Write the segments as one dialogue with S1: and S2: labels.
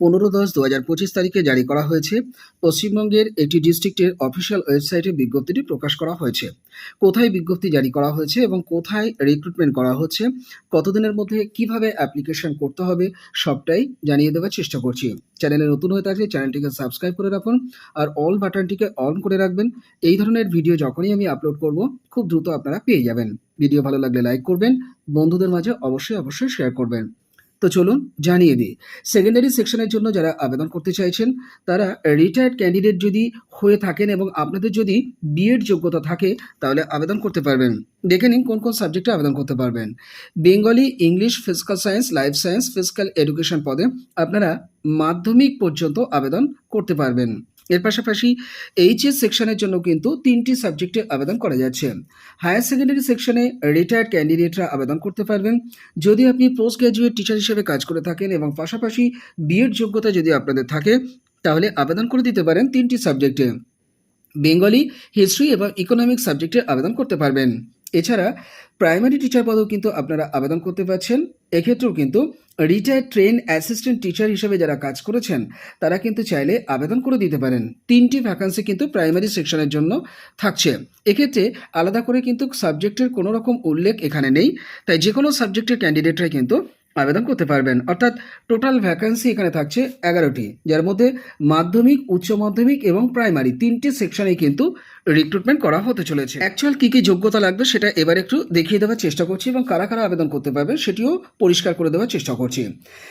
S1: পনেরো দশ দু হাজার পঁচিশ তারিখে জারি করা হয়েছে। পশ্চিমবঙ্গের একটি ডিস্ট্রিক্টের অফিসিয়াল ওয়েবসাইটে বিজ্ঞপ্তিটি প্রকাশ করা হয়েছে। কোথায় বিজ্ঞপ্তি জারি করা হয়েছে এবং কোথায় রিক্রুটমেন্ট করা হচ্ছে? কতদিনের মধ্যে কীভাবে অ্যাপ্লিকেশন করতে হবে? সবটাই জানিয়ে দেওয়ার চেষ্টা করছি। চ্যানেলে নতুন হয়ে থাকলে চ্যানেলটিকে সাবস্ক্রাইব করে রাখুন আর অল বাটনটিকে অন করে রাখবেন। এই ধরনের ভিডিও যখনই আমি আপলোড করব, খুব দ্রুত আপনারা পেয়ে যাবেন। ভিডিও ভালো লাগলে লাইক করবেন। বন্ধুদের মাঝে অবশ্যই অবশ্যই শেয়ার করবেন। তো চলুন জানিয়ে দিই। সেকেন্ডারি সেকশনের জন্য যারা আবেদন করতে চাইছেন, তারা রিটায়ার্ড ক্যান্ডিডেট যদি হয়ে থাকেন এবং আপনাদের যদি বিএড যোগ্যতা থাকে, তাহলে আবেদন করতে পারবেন। দেখে নিন কোন কোন সাবজেক্টে আবেদন করতে পারবেন। Bengali English physical science life science physical education পদে আপনারা মাধ্যমিক পর্যন্ত আবেদন করতে পারবেন। এর পাশাপাশি এইচএস সেকশনের জন্য কিন্তু তিনটি সাবজেক্টে আবেদন করা যাচ্ছে। হায়ার সেকেন্ডারি সেকশনে রিটায়ার্ড ক্যান্ডিডেটরা আবেদন করতে পারবেন। যদি আপনি পোস্ট গ্র্যাজুয়েট টিচার হিসেবে কাজ করে থাকেন এবং পাশাপাশি বিএড যোগ্যতা যদি আপনাদের থাকে, তাহলে আবেদন করে দিতে পারেন তিনটি সাবজেক্টে বেঙ্গলি হিস্ট্রি এবং ইকোনমিক সাবজেক্টে আবেদন করতে পারবেন। এছাড়া প্রাইমারি টিচার পদেও কিন্তু আপনারা আবেদন করতে পারছেন। এক্ষেত্রেও কিন্তু রিটায়ার ট্রেন অ্যাসিস্ট্যান্ট টিচার হিসেবে যারা কাজ করেছেন, তারা কিন্তু চাইলে আবেদন করে দিতে পারেন। তিনটি ভ্যাকান্সি কিন্তু প্রাইমারি সেকশনের জন্য থাকছে। এক্ষেত্রে আলাদা করে কিন্তু সাবজেক্টের কোনো রকম উল্লেখ এখানে নেই। তাই যে কোনো সাবজেক্টের ক্যান্ডিডেটরাই কিন্তু আবেদন করতে পারবেন। অর্থাৎ টোটাল ভ্যাকান্সি এখানে থাকছে এগারোটি, যার মধ্যে মাধ্যমিক, উচ্চ মাধ্যমিক এবং প্রাইমারি তিনটি সেকশনে কিন্তু রিক্রুটমেন্ট করা হতে চলেছে। অ্যাকচুয়াল কী কী যোগ্যতা লাগবে সেটা এবার একটু দেখিয়ে দেওয়ার চেষ্টা করছি এবং কারা কারা আবেদন করতে পারবে সেটিও পরিষ্কার করে দেওয়ার চেষ্টা করছি।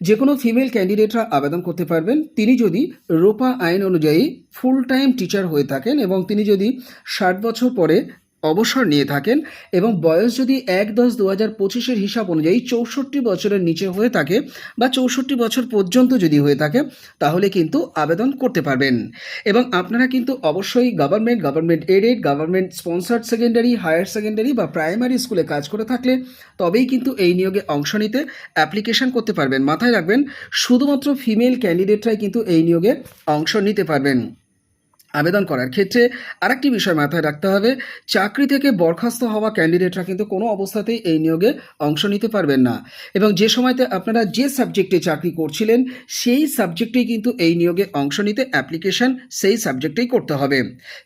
S1: যে কোনো ফিমেল ক্যান্ডিডেটরা আবেদন করতে পারবেন। তিনি যদি রোপা আইন অনুযায়ী ফুল টাইম টিচার হয়ে থাকেন এবং তিনি যদি ষাট বছর পরে অবসর নিয়ে থাকেন এবং বয়স যদি এক দশ দু হাজার পঁচিশের হিসাব অনুযায়ী চৌষট্টি বছরের নিচে হয়ে থাকে বা চৌষট্টি বছর পর্যন্ত যদি হয়ে থাকে, তাহলে কিন্তু আবেদন করতে পারবেন। এবং আপনারা কিন্তু অবশ্যই government government aided government sponsored secondary higher secondary বা প্রাইমারি স্কুলে কাজ করে থাকলে তবেই কিন্তু এই নিয়োগে অংশ নিতে অ্যাপ্লিকেশন করতে পারবেন। মাথায় রাখবেন, শুধুমাত্র ফিমেল ক্যান্ডিডেটরাই কিন্তু এই নিয়োগে অংশ নিতে পারবেন। আবেদন করার ক্ষেত্রে আরেকটি বিষয় মাথায় রাখতে হবে, চাকরি থেকে বরখাস্ত হওয়া ক্যান্ডিডেটরা কিন্তু কোনো অবস্থাতেই এই নিয়োগে অংশ নিতে পারবেন না। এবং যে সময়তে আপনারা যে সাবজেক্টে চাকরি করছিলেন, সেই সাবজেক্টেই কিন্তু এই নিয়োগে অংশ নিতে অ্যাপ্লিকেশন সেই সাবজেক্টেই করতে হবে।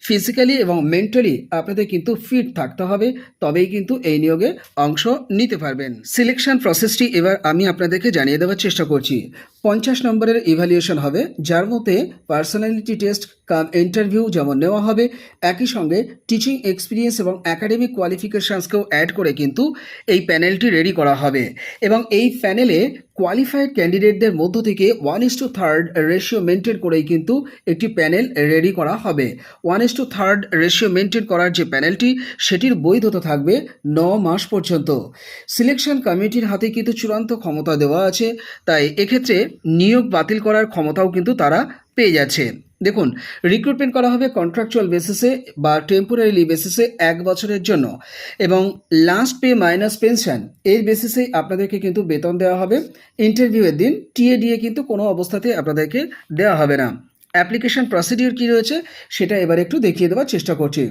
S1: ফিজিক্যালি এবং মেন্টালি আপনাদের কিন্তু ফিট থাকতে হবে, তবেই কিন্তু এই নিয়োগে অংশ নিতে পারবেন। সিলেকশন প্রসেসটি এবার আমি আপনাদেরকে জানিয়ে দেওয়ার চেষ্টা করছি। পঞ্চাশ নম্বরের ইভ্যালুয়েশন হবে, যার মধ্যে পার্সোনালিটি টেস্ট কাম ইন্টারভিউ যেমন নেওয়া হবে, একই সঙ্গে টিচিং এক্সপিরিয়েন্স এবং একাডেমিক কোয়ালিফিকেশানসকেও অ্যাড করে কিন্তু এই প্যানেলটি রেডি করা হবে। এবং এই প্যানেলে কোয়ালিফাইড ক্যান্ডিডেটদের মধ্য থেকে one is to third ratio maintain করেই কিন্তু একটি প্যানেল রেডি করা হবে। One is to third ratio maintain করার যে প্যানেলটি সেটির বৈধতা থাকবে ন মাস পর্যন্ত। সিলেকশন কমিটির হাতে কিন্তু চূড়ান্ত ক্ষমতা দেওয়া আছে, তাই এক্ষেত্রে নিয়োগ বাতিল করার ক্ষমতাও কিন্তু তারা পেয়ে যাচ্ছে। দেখুন রিক্রুটমেন্ট করা হবে কন্ট্রাকচুয়াল বেসিসে বা টেম্পোরারিলি বেসিসে এক বছরের জন্য এবং লাস্ট পে মাইনাস পেনশন এর বেসিসেই আপনাদেরকে কিন্তু বেতন দেওয়া হবে। ইন্টারভিউয়ের দিন টিএ ডিএ কিন্তু কোনো অবস্থাতে আপনাদেরকে দেওয়া হবে না। অ্যাপ্লিকেশন প্রসিডিওর কী রয়েছে সেটা এবার একটু দেখিয়ে দেওয়ার চেষ্টা করছি।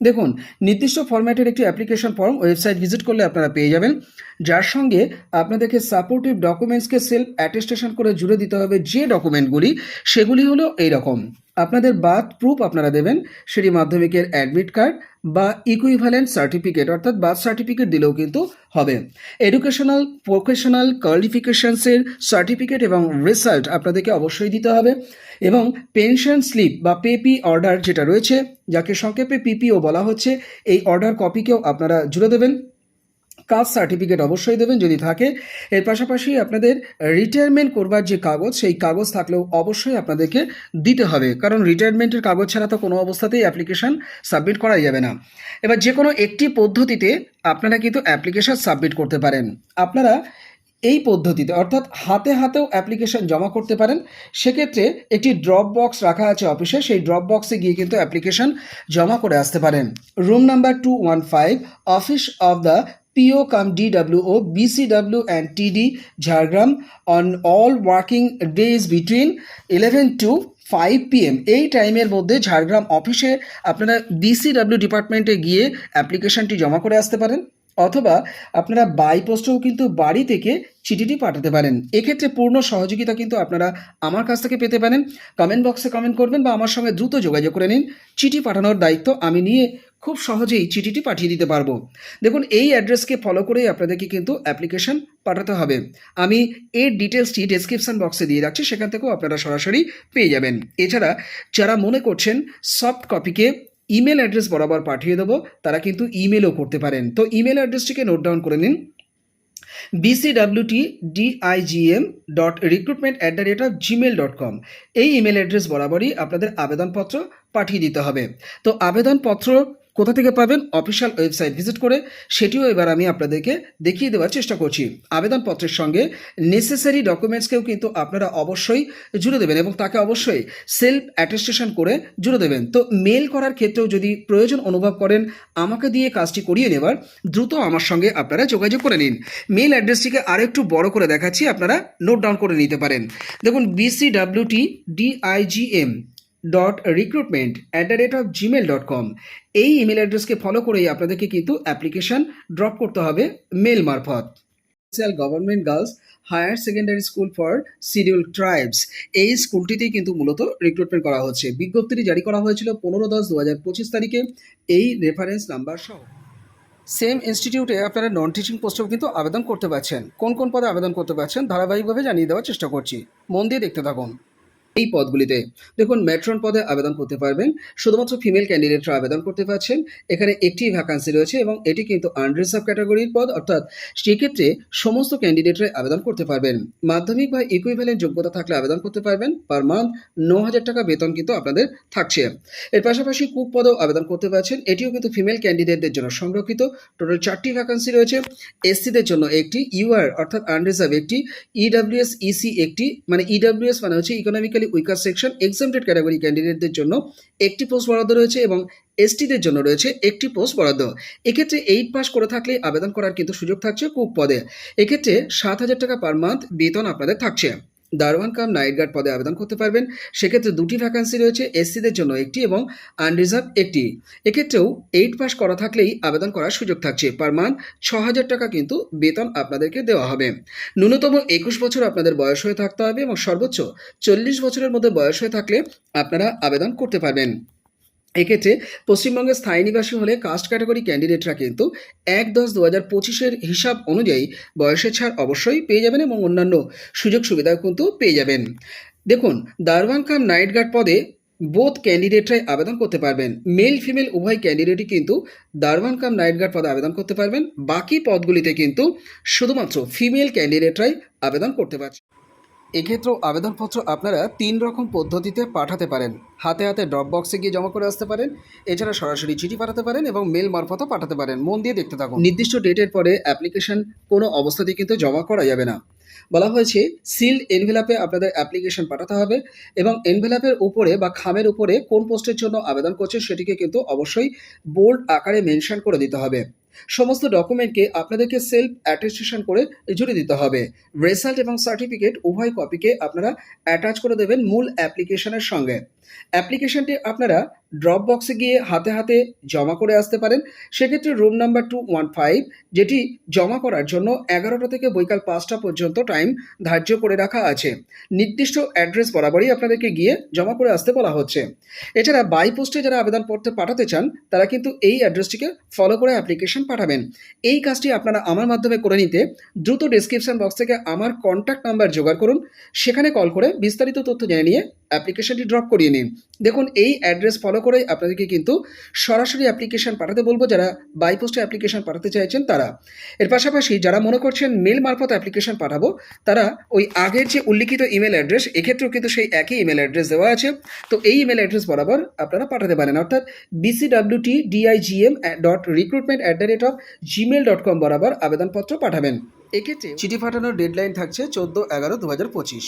S1: দেখুন, নির্দিষ্ট ফরম্যাটের একটি অ্যাপ্লিকেশন ফর্ম ওয়েবসাইট ভিজিট করলে আপনারা পেয়ে যাবেন। যার সঙ্গে আপনাদেরকে সাপোর্টিভ ডকুমেন্টসকে সেলফ অ্যাটেস্টেশন করে জুড়ে দিতে হবে যে ডকুমেন্টগুলি সেগুলি হলো এই রকম আপনাদের বার্থ প্রুফ আপনারা দেবেন, সেটি মাধ্যমিকের অ্যাডমিট কার্ড বা ইকুইভ্যালেন্ট সার্টিফিকেট অর্থাৎ বার্থ সার্টিফিকেট দিলেও কিন্তু হবে। এডুকেশনাল প্রফেশনাল কোয়ালিফিকেশানসের সার্টিফিকেট এবং রেজাল্ট আপনাদেরকে অবশ্যই দিতে হবে এবং পেনশন স্লিপ বা পেপি অর্ডার যেটা রয়েছে, যাকে সংক্ষেপে পিপিও বলা হচ্ছে, এই অর্ডার কপিকেও আপনারা জুড়ে দেবেন। কাস্ট সার্টিফিকেট অবশ্যই দেবেন যদি থাকে। এর পাশাপাশি আপনাদের রিটায়ারমেন্ট করবার যে কাগজ, সেই কাগজ থাকলেও অবশ্যই আপনাদেরকে দিতে হবে। কারণ রিটায়ারমেন্টের কাগজ ছাড়া তো কোনো অবস্থাতেই অ্যাপ্লিকেশন সাবমিট করা যাবে না। এবার যে কোনো একটি পদ্ধতিতে আপনারা কিন্তু অ্যাপ্লিকেশন সাবমিট করতে পারেন। আপনারা এই পদ্ধতিতে, অর্থাৎ হাতে হাতেও অ্যাপ্লিকেশন জমা করতে পারেন। সেক্ষেত্রে একটি ড্রপ বক্স রাখা আছে অফিসে, সেই ড্রপ বক্সে গিয়ে কিন্তু অ্যাপ্লিকেশন জমা করে আসতে পারেন। Room number two one five office of the PO come DWO, BCW and TD Jhargram on all working days between 11 to five PM এই টাইমের মধ্যে ঝাড়গ্রাম অফিসে আপনারা বিসিডাব্লিউ ডিপার্টমেন্টে গিয়ে অ্যাপ্লিকেশনটি জমা করে আসতে পারেন অথবা আপনারা বাই পোস্টেও কিন্তু বাড়ি থেকে চিঠিটি পাঠাতে পারেন। এক্ষেত্রে পূর্ণ সহযোগিতা কিন্তু আপনারা আমার কাছ থেকে পেতে পারেন। কমেন্ট বক্সে কমেন্ট করবেন বা আমার সঙ্গে দ্রুত যোগাযোগ করে নিন। চিঠি পাঠানোর দায়িত্ব আমি নিয়ে খুব সহজেই চিঠিটি পাঠিয়ে দিতে পারব। দেখুন, এই অ্যাড্রেসকে ফলো করেই আপনাদেরকে কিন্তু অ্যাপ্লিকেশন পাঠাতে হবে। আমি এর ডিটেলসটি ডেসক্রিপশন বক্সে দিয়ে রাখছি, সেখান থেকেও আপনারা সরাসরি পেয়ে যাবেন। এছাড়া যারা মনে করছেন সফট কপিকে ইমেল অ্যাড্রেস বরাবর পাঠিয়ে দেবো, তারা কিন্তু ইমেলও করতে পারেন। তো ইমেল অ্যাড্রেসটিকে নোট ডাউন করে নিন। BCWT DIGM dot recruitment at the rate of Gmail dot com এই ইমেল অ্যাড্রেস বরাবরই আপনাদের আবেদনপত্র পাঠিয়ে দিতে হবে। তো আবেদনপত্র কোথা থেকে পাবেন? অফিসিয়াল ওয়েবসাইট ভিজিট করে সেটিও এবার আমি আপনাদেরকে দেখিয়ে দেওয়ার চেষ্টা করছি। আবেদনপত্রের সঙ্গে নেসেসারি ডকুমেন্টসকেও কিন্তু আপনারা অবশ্যই জুড়ে দেবেন এবং তাকে অবশ্যই সেলফ অ্যাটেস্টেশন করে জুড়ে দেবেন। তো মেল করার ক্ষেত্রেও যদি প্রয়োজন অনুভব করেন, আমাকে দিয়ে কাজটি করিয়ে নেবার দ্রুত আমার সঙ্গে আপনারা যোগাযোগ করে নিন। মেল অ্যাড্রেসটিকে আরেকটু বড় করে দেখাচ্ছি, আপনারা নোট ডাউন করে নিতে পারেন। দেখুন BCWT DIGM dot recruitment at the rate of Gmail dot com এই ইমেল অ্যাড্রেসকে ফলো করেই আপনাদেরকে কিন্তু অ্যাপ্লিকেশন ড্রপ করতে হবে মেল মারফত। Government girls higher secondary school for schedule tribes এই স্কুলটিতেই কিন্তু মূলত রিক্রুটমেন্ট করা হচ্ছে। বিজ্ঞপ্তিটি জারি করা হয়েছিল পনেরো দশ দু হাজার পঁচিশ তারিখে। এই রেফারেন্স নাম্বার সহ। সেম ইনস্টিটিউটে আপনারা নন টিচিং পোস্টেও কিন্তু আবেদন করতে পারছেন। কোন কোন পদে আবেদন করতে পারছেন ধারাবাহিকভাবে জানিয়ে দেওয়ার চেষ্টা করছি। মন দিয়ে দেখতে থাকুন। এই পদগুলিতে। দেখুন, মেট্রন পদে আবেদন করতে পারবেন। শুধুমাত্র ফিমেল ক্যান্ডিডেটরা আবেদন করতে পারছেন। এখানে একটি ভ্যাকান্সি রয়েছে এবং এটি কিন্তু আনরিজার্ভ ক্যাটাগরির পদ, অর্থাৎ সেক্ষেত্রে সমস্ত ক্যান্ডিডেটরাই আবেদন করতে পারবেন। মাধ্যমিক বা ইকুইভ্যালেন্ট যোগ্যতা থাকলে আবেদন করতে পারবেন। পার মান্থ ন হাজার টাকা বেতন কিন্তু আপনাদের থাকছে। এর পাশাপাশি কুক পদেও আবেদন করতে পারছেন। এটিও কিন্তু ফিমেল ক্যান্ডিডেটদের জন্য সংরক্ষিত। টোটাল চারটি ভ্যাকান্সি রয়েছে। এসসিদের জন্য একটি ইউআর অর্থাৎ আনরিজার্ভ একটি ইডাব্লিউএস ইসি একটি মানে ইডাব্লিউএস মানে হচ্ছে economically weaker section exempted category ক্যান্ডিডেটদের জন্য একটি পোস্ট বরাদ্দ রয়েছে এবং এসটিদের জন্য রয়েছে একটি পোস্ট বরাদ্দ। এক্ষেত্রে এইট পাস করে থাকলে আবেদন করার কিন্তু সুযোগ থাকছে কুক পদে এক্ষেত্রে সাত হাজার টাকা পার মান্থ বেতন আপনাদের থাকছে। দারোয়ান কাম নাইট গার্ড পদে আবেদন করতে পারবেন। সেক্ষেত্রে দুটি ভ্যাকান্সি রয়েছে এসসিদের জন্য একটি এবং আনরিজার্ভ একটি। এক্ষেত্রেও এইট পাস করা থাকলেই আবেদন করার সুযোগ থাকছে। পার মান্থ ছ হাজার টাকা কিন্তু বেতন আপনাদেরকে দেওয়া হবে। ন্যূনতম একুশ বছর আপনাদের বয়স হয়ে থাকতে হবে এবং সর্বোচ্চ চল্লিশ বছরের মধ্যে বয়স হয়ে থাকলে আপনারা আবেদন করতে পারবেন। এক্ষেত্রে পশ্চিমবঙ্গের স্থায়ী নিবাসী হলে কাস্ট ক্যাটাগরি ক্যান্ডিডেটরা কিন্তু এক দশ দু হাজার পঁচিশের হিসাব অনুযায়ী বয়সের ছাড় অবশ্যই পেয়ে যাবেন এবং অন্যান্য সুযোগ সুবিধাও কিন্তু পেয়ে যাবেন। দেখুন দারওয়ান কাম নাইট গার্ড পদে বোথ ক্যান্ডিডেটরাই আবেদন করতে পারবেন। মেল ফিমেল উভয় ক্যান্ডিডেটই কিন্তু দারওয়ান কাম নাইট গার্ড পদে আবেদন করতে পারবেন। বাকি পদগুলিতে কিন্তু শুধুমাত্র ফিমেল ক্যান্ডিডেটরাই আবেদন করতে পারছে। এক্ষেত্রেও আবেদনপত্র আপনারা তিন রকম পদ্ধতিতে পাঠাতে পারেন। হাতে হাতে ড্রপ বক্সে গিয়ে জমা করে আসতে পারেন, এছাড়া সরাসরি চিঠি পাঠাতে পারেন এবং মেল মারফতও পাঠাতে পারেন। মন দিয়ে দেখতে থাকুন। নির্দিষ্ট ডেটের পরে অ্যাপ্লিকেশন কোনো অবস্থাতেই কিন্তু জমা করা যাবে না। বলা হয়েছে, সিল্ড এনভেলাপে আপনাদের অ্যাপ্লিকেশন পাঠাতে হবে এবং এনভেলাপের উপরে বা খামের উপরে কোন পোস্টের জন্য আবেদন করছে সেটিকে কিন্তু অবশ্যই বোল্ড আকারে মেনশন করে দিতে হবে। সমস্ত ডকুমেন্টকে আপনাদেরকে সেলফ অ্যাটেস্টেশন করে জুড়ে দিতে হবে। রেজাল্ট এবং সার্টিফিকেট উভয় কপিকে আপনারা অ্যাটাচ করে দেবেন মূল অ্যাপ্লিকেশনের সঙ্গে। অ্যাপ্লিকেশনটি আপনারা ড্রপ বক্সে গিয়ে হাতে হাতে জমা করে আসতে পারেন। সেক্ষেত্রে room number two one five যেটি জমা করার জন্য এগারোটা থেকে বৈকাল পাঁচটা পর্যন্ত টাইম ধার্য করে রাখা আছে। নির্দিষ্ট অ্যাড্রেস বরাবরই আপনাদেরকে গিয়ে জমা করে আসতে বলা হচ্ছে। এছাড়া বাই পোস্টে যারা আবেদন করতে পাঠাতে চান, তারা কিন্তু এই অ্যাড্রেসটিকে ফলো করে অ্যাপ্লিকেশন পাঠাবেন। এই কাজটি আপনারা আমার মাধ্যমে করে নিতে দ্রুত ডিসক্রিপশন বক্স থেকে আমার কন্ট্যাক্ট নাম্বার জোগাড় করুন। সেখানে কল করে বিস্তারিত তথ্য জেনে নিয়ে অ্যাপ্লিকেশনটি ড্রপ করিয়ে নিন। দেখুন এই অ্যাড্রেস ফলো করেই আপনাদেরকে কিন্তু সরাসরি অ্যাপ্লিকেশন পাঠাতে বলব যারা বাই পোস্টে অ্যাপ্লিকেশন পাঠাতে চাইছেন তারা। এর পাশাপাশি যারা মনে করছেন মেল মারফত অ্যাপ্লিকেশন পাঠাবো তারা ওই আগের যে উল্লিখিত ইমেল অ্যাড্রেস এক্ষেত্রেও কিন্তু সেই একই ইমেল অ্যাড্রেস দেওয়া আছে। তো এই ইমেল অ্যাড্রেস বরাবর আপনারা পাঠাতে পারেন। অর্থাৎ BCWT DIGM dot recruitment at the rate of Gmail dot com বরাবর আবেদনপত্র পাঠাবেন। এক্ষেত্রে চিঠি পাঠানোর ডেডলাইন থাকছে চোদ্দ এগারো দু হাজার পঁচিশ।